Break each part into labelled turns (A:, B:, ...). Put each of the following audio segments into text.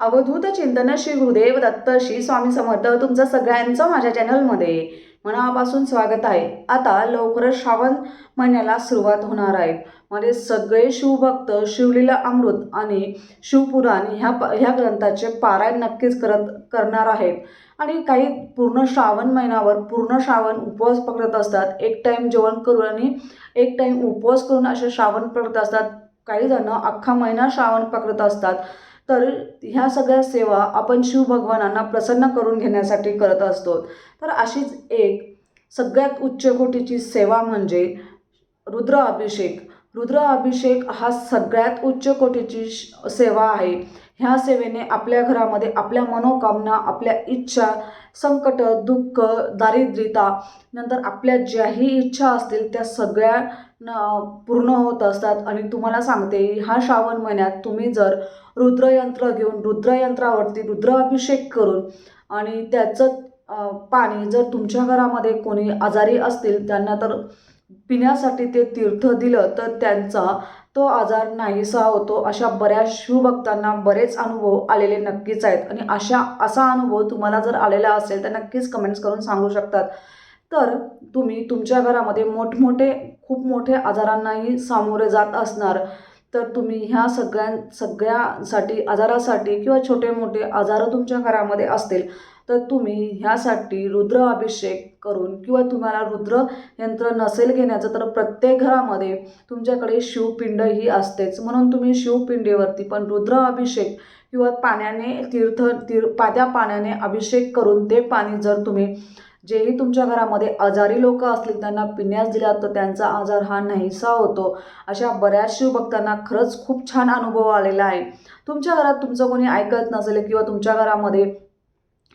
A: अवधूत चिंतन श्री गुरुदेव दत्त श्री स्वामी समर्थ तुमचं सगळ्यांचं माझ्या चॅनलमध्ये मनापासून स्वागत आहे. आता लवकरच श्रावण महिन्याला सुरुवात होणार आहे. म्हणजे सगळे शिवभक्त शिवलीला अमृत आणि शिवपुराण ह्या प ह्या ग्रंथाचे पारायण नक्कीच करत करणार आहेत. आणि काही पूर्ण श्रावण महिन्यावर पूर्ण श्रावण उपवास पकडत असतात. एक टाईम जेवण करून आणि एक टाईम उपवास करून असे श्रावण पकडत असतात. काही जण अख्खा महिना श्रावण पकडत असतात. तर ह्या सगळ्या सेवा आपण शिवभगवानांना प्रसन्न करून घेण्यासाठी करत असतो. तर अशीच एक सगळ्यात उच्चकोटीची सेवा म्हणजे रुद्र अभिषेक. रुद्र अभिषेक हा सगळ्यात उच्च कोटीची सेवा आहे. ह्या सेवेने आपल्या घरामध्ये आपल्या मनोकामना आपल्या इच्छा संकट दुःख दारिद्र्यता नंतर आपल्या ज्याही इच्छा असतील त्या सगळ्या न पूर्ण होत असतात. आणि तुम्हाला सांगते ह्या श्रावण महिन्यात तुम्ही जर रुद्रयंत्र घेऊन रुद्रयंत्रावरती रुद्राभिषेक करून आणि त्याचं पाणी जर तुमच्या घरामध्ये कोणी आजारी असतील त्यांना तर पिण्यासाठी ते तीर्थ दिलं तर त्यांचा तो आजार नाहीसा होतो. अशा बऱ्याच शिवभक्तांना बरेच अनुभव आलेले नक्कीच आहेत. आणि अशा असा अनुभव तुम्हाला जर आलेला असेल तर नक्कीच कमेंट्स करून सांगू शकतात. तर तुम्ही तुमच्या घरामध्ये मोठमोठे खूप मोठे आजारांनाही सामोरे जात असणार. तर तुम्ही ह्या सगळ्यां सगळ्यासाठी आजारासाठी किंवा छोटे मोठे आजारं तुमच्या घरामध्ये असतील. तर तुम्ही ह्यासाठी रुद्र अभिषेक करून किंवा तुम्हाला रुद्र यंत्र नसेल घेण्याचं तर प्रत्येक घरामध्ये तुमच्याकडे शिवपिंड ही असतेच. म्हणून तुम्ही शिवपिंडीवरती पण रुद्र अभिषेक किंवा पाण्याने तीर्थ तीर पा त्या पाण्याने अभिषेक करून ते पाणी जर तुम्ही जेही तुमच्या घरामध्ये आजारी लोक असतील त्यांना पिण्यास दिला तर त्यांचा आजार हा नाहीसा होतो. अशा बऱ्याच शिवभक्तांना खरंच खूप छान अनुभव आलेला आहे. तुमच्या घरात तुमचं कोणी ऐकत नसेल किंवा तुमच्या घरामध्ये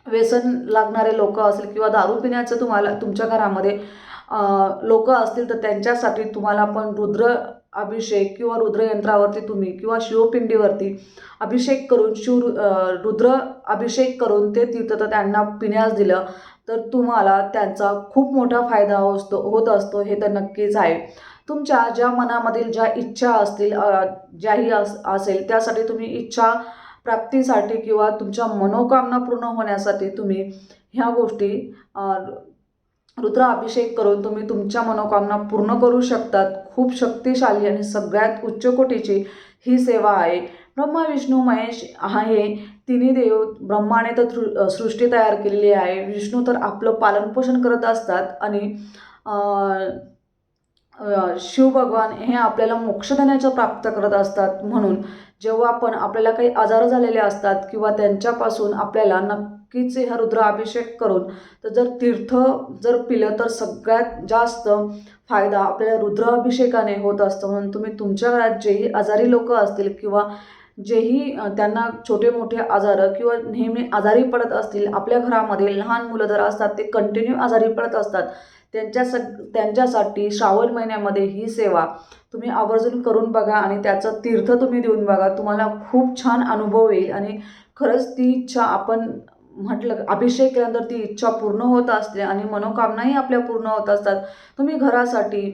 A: व्यसन लागणारे लोक असतील किंवा दारू पिण्याचं तुम्हाला तुमच्या घरामध्ये लोक असतील तर त्यांच्यासाठी तुम्हाला पण रुद्र अभिषेक किंवा रुद्रयंत्रावरती तुम्ही किंवा शिवपिंडीवरती अभिषेक करून शिव रुद्र अभिषेक करून ते तीर्थ तर त्यांना पिण्यास दिलं तर तुम्हाला त्यांचा खूप मोठा फायदा असतो होत असतो हे तर नक्कीच आहे. तुमच्या ज्या मनामधील ज्या इच्छा असतील ज्याही अस असेल त्यासाठी तुम्ही इच्छा प्राप्तीसाठी किंवा तुमच्या मनोकामना पूर्ण होण्यासाठी तुम्ही ह्या गोष्टी रुद्राभिषेक रुद्र अभिषेक करून तुम्ही तुमच्या मनोकामना पूर्ण करू शकतात. खूप शक्तिशाली आणि सगळ्यात उच्च कोटीची ही सेवा आहे. ब्रह्मा विष्णू महेश हा हे तिन्ही देव ब्रह्माने तर सृष्टी तयार केलेली आहे. विष्णू तर आपलं पालनपोषण करत असतात आणि शिव भगवान हे आपल्याला मोक्ष देण्याच्या प्राप्त करत असतात म्हणून. जेव्हा पण आपल्याला काही आजार झालेले असतात किंवा त्यांच्यापासून आपल्याला नक्कीच हा रुद्र अभिषेक करून तर जर तीर्थ जर पिलं तर सगळ्यात जास्त फायदा आपल्याला रुद्राभिषेकाने होत असतं. म्हणून तुम्ही तुमच्या घरात जेही आजारी लोक असतील किंवा जेही त्यांना छोटे मोठे आजार किंवा नेहमी आजारी पडत असतील आपल्या घरामध्ये लहान मुलं जर असतात ते कंटिन्यू आजारी पडत असतात त्यांच्या सग त्यांच्यासाठी श्रावण महिन्यामध्ये ही सेवा तुम्ही आवर्जून करून बघा आणि त्याचं तीर्थ तुम्ही देऊन बघा. तुम्हाला खूप छान अनुभव येईल आणि खरंच ती इच्छा आपण म्हटलं अभिषेक केल्यानंतर ती इच्छा पूर्ण होत असते आणि मनोकामनाही आपल्या पूर्ण होत असतात. तुम्ही घरासाठी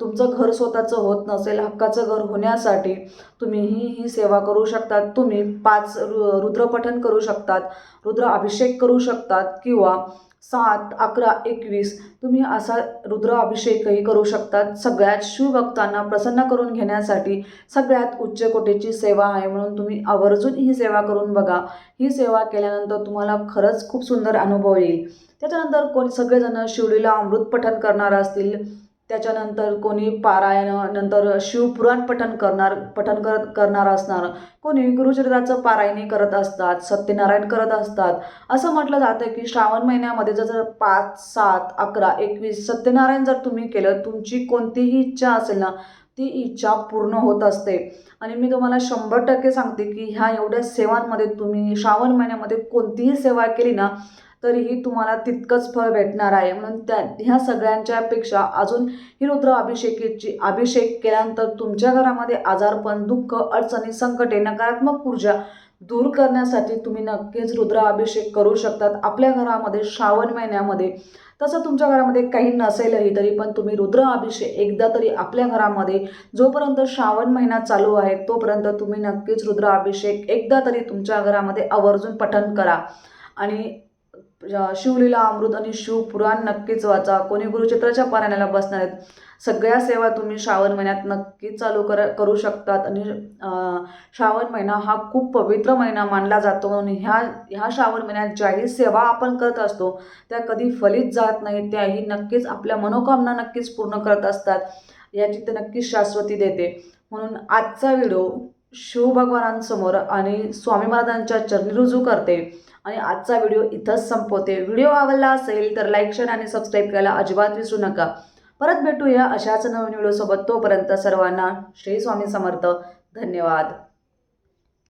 A: तुमचं घर स्वतःचं होत नसेल हक्काचं घर होण्यासाठी तुम्ही ही ही सेवा करू शकतात. तुम्ही पाच रु रुद्रपठन करू शकतात रुद्र अभिषेक करू शकतात किंवा सात अकरा एकवीस तुम्ही असा रुद्र अभिषेकही करू शकतात. सगळ्यात शिवभक्तांना प्रसन्न करून घेण्यासाठी सगळ्यात उच्च कोटीची सेवा आहे म्हणून तुम्ही आवर्जून ही सेवा करून बघा. ही सेवा केल्यानंतर तुम्हाला खरंच खूप सुंदर अनुभव येईल. त्याच्यानंतर कोणी सगळेजण शिवलीला अमृत पठण करणार असतील. त्याच्यानंतर कोणी पारायण नंतर शिवपुराण पठण करणार पठण करत करणार असणार. कोणी गुरुचरित्राचं पारायणी करत असतात सत्यनारायण करत असतात. असं म्हटलं जातं की श्रावण महिन्यामध्ये जर जर पाच सात अकरा एकवीस सत्यनारायण जर तुम्ही केलं तुमची कोणतीही इच्छा असेल ना ती इच्छा पूर्ण होत असते. आणि मी तुम्हाला शंभर टक्के सांगते की ह्या एवढ्या सेवांमध्ये तुम्ही श्रावण महिन्यामध्ये कोणतीही सेवा केली ना तरीही तुम्हाला तितकंच फळ भेटणार आहे. म्हणून त्या ह्या सगळ्यांच्यापेक्षा अजून ही रुद्र अभिषेकीची अभिषेक केल्यानंतर तुमच्या घरामध्ये आजारपण दुःख अडचणी संकटे नकारात्मक ऊर्जा दूर करण्यासाठी तुम्ही नक्कीच रुद्राभिषेक करू शकतात. आपल्या घरामध्ये श्रावण महिन्यामध्ये तसं तुमच्या घरामध्ये काही नसेलही तरी पण तुम्ही रुद्र अभिषेक एकदा तरी आपल्या घरामध्ये जोपर्यंत श्रावण महिना चालू आहे तोपर्यंत तुम्ही नक्कीच रुद्र अभिषेक एकदा तरी तुमच्या घरामध्ये आवर्जून पठण करा. आणि शिवलीला अमृत आणि शिवपुराण नक्कीच वाचा. कोणी गुरुचित्राच्या पारायणाला बसणार आहेत सगळ्या सेवा तुम्ही श्रावण महिन्यात नक्की चालू कर करू शकतात. आणि श्रावण महिना हा खूप पवित्र महिना मानला जातो. म्हणून ह्या ह्या श्रावण महिन्यात ज्याही सेवा आपण करत असतो त्या कधी फलित जात नाहीत त्याही नक्कीच आपल्या मनोकामना नक्कीच पूर्ण करत असतात. याची ते नक्कीच शाश्वती देते. म्हणून आजचा व्हिडिओ शिवभगवानांसमोर आणि स्वामी महाराजांच्या चरणी रुजू करते. आणि आजचा व्हिडिओ इथंच संपवते. व्हिडिओ आवडला असेल तर लाईक शेअर आणि सबस्क्राईब करायला अजिबात विसरू नका. परत भेटूया अशाच नवीन व्हिडिओसोबत. तोपर्यंत सर्वांना श्री स्वामी समर्थ. धन्यवाद.